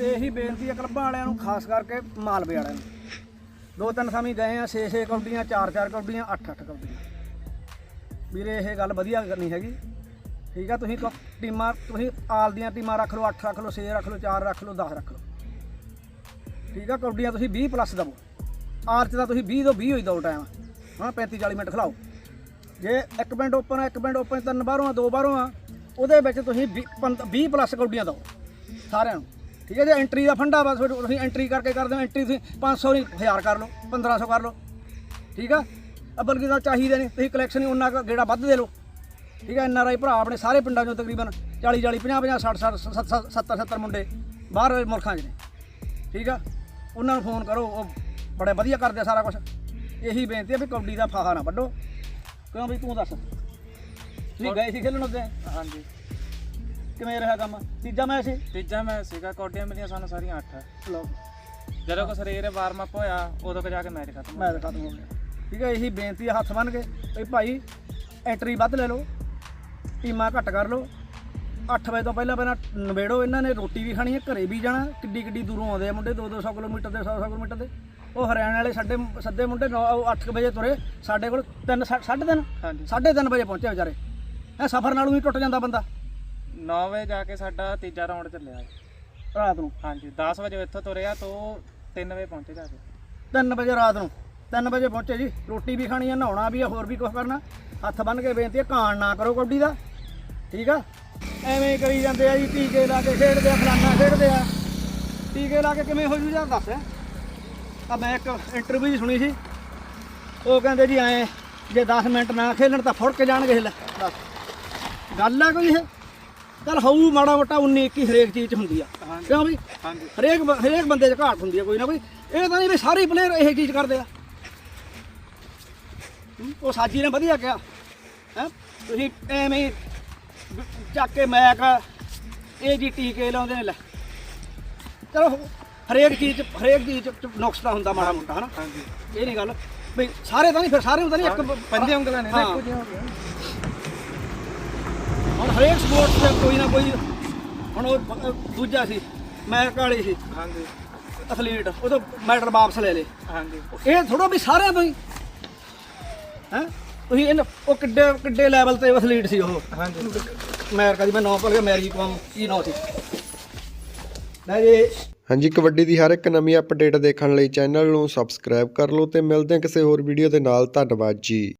ਇਹੀ ਬੇਨਤੀ ਹੈ ਕਲੱਬਾਂ ਵਾਲਿਆਂ ਨੂੰ, ਖਾਸ ਕਰਕੇ ਮਾਲਵੇ ਵਾਲਿਆਂ ਨੂੰ। ਦੋ ਤਿੰਨ ਸਮੇਂ ਗਏ ਆ 6-6 ਕੌਡੀਆਂ 4-4 ਕੌਡੀਆਂ 8-8 ਕੌਡੀਆਂ ਵੀਰੇ, ਇਹ ਗੱਲ ਵਧੀਆ ਕਰਨੀ ਹੈਗੀ। ਠੀਕ ਆ, ਤੁਸੀਂ ਕ- ਟੀਮਾਂ ਤੁਸੀਂ ਆਲ ਦੀਆਂ ਟੀਮਾਂ ਰੱਖ ਲਓ 8 ਰੱਖ ਲਓ 6 ਰੱਖ ਲਓ 4 ਰੱਖ ਲਓ 10 ਰੱਖ ਲਓ। ਠੀਕ ਆ ਕੌਡੀਆਂ ਤੁਸੀਂ 20 ਪਲੱਸ ਦਵੋ। ਆਰ ਚ ਤਾਂ ਤੁਸੀਂ 20 ਤੋਂ 20 ਹੋਈ ਦੋ ਟਾਈਮ ਹਾਂ 35 40 ਮਿੰਟ ਖਿਲਾਓ। ਜੇ ਇੱਕ ਪਿੰਡ ਓਪਨ ਆ, ਇੱਕ ਪਿੰਡ ਓਪਨ ਤਿੰਨ ਬਾਹਰੋਂ ਆ, ਦੋ ਬਾਹਰੋਂ ਆ, ਉਹਦੇ ਵਿੱਚ ਤੁਸੀਂ 20 ਪਲੱਸ ਕੌਡੀਆਂ ਦਿਓ ਸਾਰਿਆਂ ਨੂੰ। ਠੀਕ ਹੈ ਜੇ ਐਂਟਰੀ ਦਾ ਫੰਡਾ ਤੁਹਾਡੇ- ਤੁਸੀਂ ਐਂਟਰੀ ਕਰਕੇ ਕਰਦੇ ਹੋ ਐਂਟਰੀ ਤੁਸੀਂ 500 ਨਹੀਂ 1000 ਕਰ ਲਓ 1500 ਕਰ ਲਓ। ਠੀਕ ਆ? ਅਬਲ ਕੀ ਤਾਂ ਚਾਹੀਦੇ ਨੇ ਤੁਸੀਂ ਕਲੈਕਸ਼ਨ ਉਹਨਾਂ ਕੁ ਗੇੜਾ ਵੱਧ ਦੇ ਲਓ। ਠੀਕ ਹੈ ਐਨਆਰਆਈ ਭਰਾ ਆਪਣੇ ਸਾਰੇ ਪਿੰਡਾਂ ਚੋਂ ਤਕਰੀਬਨ 40 40 50 50 60 60 70 70 ਮੁੰਡੇ ਬਾਹਰ ਮੁਲਕਾਂ 'ਚ ਨੇ। ਠੀਕ ਆ? ਉਹਨਾਂ ਨੂੰ ਫੋਨ ਕਰੋ ਉਹ ਬੜੇ ਵਧੀਆ ਕਰਦੇ ਸਾਰਾ ਕੁਝ ਇਹੀ ਬੇਨਤੀ ਹੈ ਵੀ ਕਬੱਡੀ ਦਾ ਫਾਹਾ ਨਾ ਵੱਢੋ। ਕਿਉਂ ਵੀ ਤੂੰ ਦੱਸ? ਤੁਸੀਂ ਗਏ ਸੀ ਖੇਲਣ ਉੱਤੇ ਹਾਂਜੀ। ਕਿਵੇਂ ਰਿਹਾ ਕੰਮ? ਤੀਜਾ ਮੈਚ ਸੀ? ਤੀਜਾ ਮੈਚ ਸੀਗਾ ਕੌਡੀਆਂ ਮਿਲੀਆਂ ਸਾਨੂੰ ਸਾਰੀਆਂ 8 ਲਓ। ਜਦੋਂ ਕੋ ਸਰੀਰ ਵਾਰਮ ਅਪ ਹੋਇਆ ਉਦੋਂ ਕੁ ਜਾ ਕੇ ਮੈਚ ਖਤਮ ਮੈਚ ਖਤਮ ਹੋ ਗਿਆ। ਠੀਕ ਹੈ ਇਹੀ ਬੇਨਤੀ ਹੈ ਹੱਥ ਬੰਨ ਕੇ ਵੀ ਭਾਈ ਐਂਟਰੀ ਵੱਧ ਲੈ ਲਓ ਟੀਮਾਂ ਘੱਟ ਕਰ ਲਓ। 8 ਵਜੇ ਤੋਂ ਪਹਿਲਾਂ ਪਹਿਲਾਂ ਨਵੇੜੋ ਇਹਨਾਂ ਨੇ ਰੋਟੀ ਵੀ ਖਾਣੀ ਹੈ ਘਰੇ ਵੀ ਜਾਣਾ ਕਿੱਡੀ ਕਿੱਡੀ ਦੂਰੋਂ ਆਉਂਦੇ ਆ ਮੁੰਡੇ 2 200 ਕਿਲੋਮੀਟਰ ਦੇ 100 100 ਕਿਲੋਮੀਟਰ ਦੇ ਉਹ ਹਰਿਆਣੇ ਵਾਲੇ ਸਾਡੇ ਸੱਦੇ ਮੁੰਡੇ 8 ਵਜੇ ਤੁਰੇ ਸਾਡੇ ਕੋਲ 3 3:30 ਹਾਂਜੀ। 3:30 ਵਜੇ ਪਹੁੰਚੇ ਵਿਚਾਰੇ। ਇਹ ਸਫ਼ਰ ਨਾਲੋਂ ਵੀ ਟੁੱਟ ਜਾਂਦਾ ਬੰਦਾ। 9 ਵਜੇ ਜਾ ਕੇ ਸਾਡਾ ਤੀਜਾ ਰਾਉਂਡ ਚੱਲਿਆ ਰਾਤ ਨੂੰ? ਹਾਂਜੀ 10 ਵਜੇ ਇੱਥੋਂ ਤੁਰਿਆ ਤੋਂ 3 ਵਜੇ ਪਹੁੰਚੇ ਜਾ ਕੇ। 3 ਵਜੇ ਰਾਤ ਨੂੰ? 3 ਵਜੇ ਪਹੁੰਚੇ ਜੀ। ਰੋਟੀ ਵੀ ਖਾਣੀ ਹੈ ਨਹਾਉਣਾ ਵੀ ਹੈ ਹੋਰ ਵੀ ਕੁਝ ਕਰਨਾ। ਹੱਥ ਬੰਨ ਕੇ ਬੇਨਤੀ ਹੈ ਕਾਣ ਨਾ ਕਰੋ ਕਬੱਡੀ ਦਾ। ਠੀਕ ਆ? ਐਵੇਂ ਹੀ ਕਰੀ ਜਾਂਦੇ ਆ ਜੀ ਟੀਕੇ ਲਾ ਕੇ ਖੇਡਦੇ ਆ ਫਲਾਨਾ ਖੇਡਦੇ ਆ। ਟੀਕੇ ਲਾ ਕੇ ਕਿਵੇਂ ਹੋ ਜੂ ਜਾਂ ਦੱਸ। ਆ ਮੈਂ ਇੱਕ ਇੰਟਰਵਿਊ ਸੁਣੀ ਸੀ। ਉਹ ਕਹਿੰਦੇ ਜੀ ਐ ਜੇ 10 ਮਿੰਟ ਨਾ ਖੇਲਣ ਤਾਂ ਫੁੜ ਕੇ ਜਾਣਗੇ ਦੱਸ। ਗੱਲ ਆ ਕੋਈ ਇਹ? ਚੱਲ ਹੋਊ ਮਾੜਾ ਮੋਟਾ 19 21 ਹਰੇਕ ਚੀਜ਼ 'ਚ ਹੁੰਦੀ ਆ। ਕਿਉਂ ਹਾਂਜੀ। ਹਰੇਕ ਬ- ਹਰੇਕ ਬੰਦੇ 'ਚ ਘਾਟ ਹੁੰਦੀ ਹੈ ਕੋਈ ਨਾ ਕੋਈ। ਇਹ ਤਾਂ ਨਹੀਂ ਵੀ ਸਾਰੇ ਪਲੇਅਰ ਇਹ ਚੀਜ਼ ਕਰਦੇ ਆ। ਉਹ ਸਾਜੀ ਨੇ ਵਧੀਆ ਕਿਹਾ। ਹੈ? ਤੁਸੀਂ ਐਵੇਂ ਹੀ ਚੱਕ ਕੇ ਮੈਕ ਇਹ ਜੀ ਟੀਕੇ ਲਾਉਂਦੇ ਨੇ ਲੈ। ਚਲੋ ਹਰੇਕ ਚੀਜ਼ 'ਚ ਹਰੇਕ ਚੀਜ਼ 'ਚ ਨੁਕਸ ਤਾਂ ਹੁੰਦਾ ਮਾੜਾ ਮੋਟਾ ਹਨਾ? ਹਾਂਜੀ। ਇਹ ਨਹੀਂ ਗੱਲ। ਵੀ ਸਾਰੇ ਤਾਂ ਨਹੀਂ ਫਿਰ ਸਾਰੇ ਹੁੰਦਾ ਨਹੀਂ ਇੱਕ ਬ- ਪੰਜੇ ਉਂਗਲਾਂ ਨੇ ਨਾ ਹਾਂ। ਇੱਕੋ ਜਿਹੀਆਂ ਹੋ ਗਈਆਂ। ਹਰੇਕ ਸਪੋਰਟ 'ਚ ਕੋਈ ਨਾ ਕੋਈ ਹੁਣ ਉਹ ਬ- ਦੂਜਾ ਸੀ ਮੈਕ ਵਾਲੀ ਸੀ। ਹਾਂਜੀ। ਐਥਲੀਟ ਉਹ ਤੋਂ ਮੈਡਲ ਵਾਪਸ ਲੈ ਲੇ ਹਾਂਜੀ। ਇਹ ਥੋੜਾ ਵੀ ਸਾਰਿਆਂ ਤੋਂ ਹੀ। ਹੈ? ਤੁਸੀਂ ਇਹਨਾਂ ਉਹ ਕਿੱਡੇ ਕਿੱਡੇ ਲੈਵਲ ਤੇ ਐਥਲੀਟ ਸੀ ਉਹ। ਹਾਂਜੀ। ਅਮਰੀਕਾ ਦੀ ਮੈਂ ਨਾਮ ਭੁੱਲ ਗਿਆ ਮੈਰੀ ਕੌਮ ਕੀ ਨਾਮ ਸੀ। ਲੈ ਜੀ। ਹਾਂਜੀ ਕਬੱਡੀ ਦੀ ਹਰ ਇੱਕ ਨਵੀਂ ਅਪਡੇਟ ਦੇਖਣ ਲਈ ਚੈਨਲ ਨੂੰ ਸਬਸਕ੍ਰਾਈਬ ਕਰ ਲਓ ਤੇ ਮਿਲਦੇ ਹਾਂ ਕਿਸੇ ਹੋਰ ਵੀਡੀਓ ਦੇ ਨਾਲ। ਧੰਨਵਾਦ ਜੀ।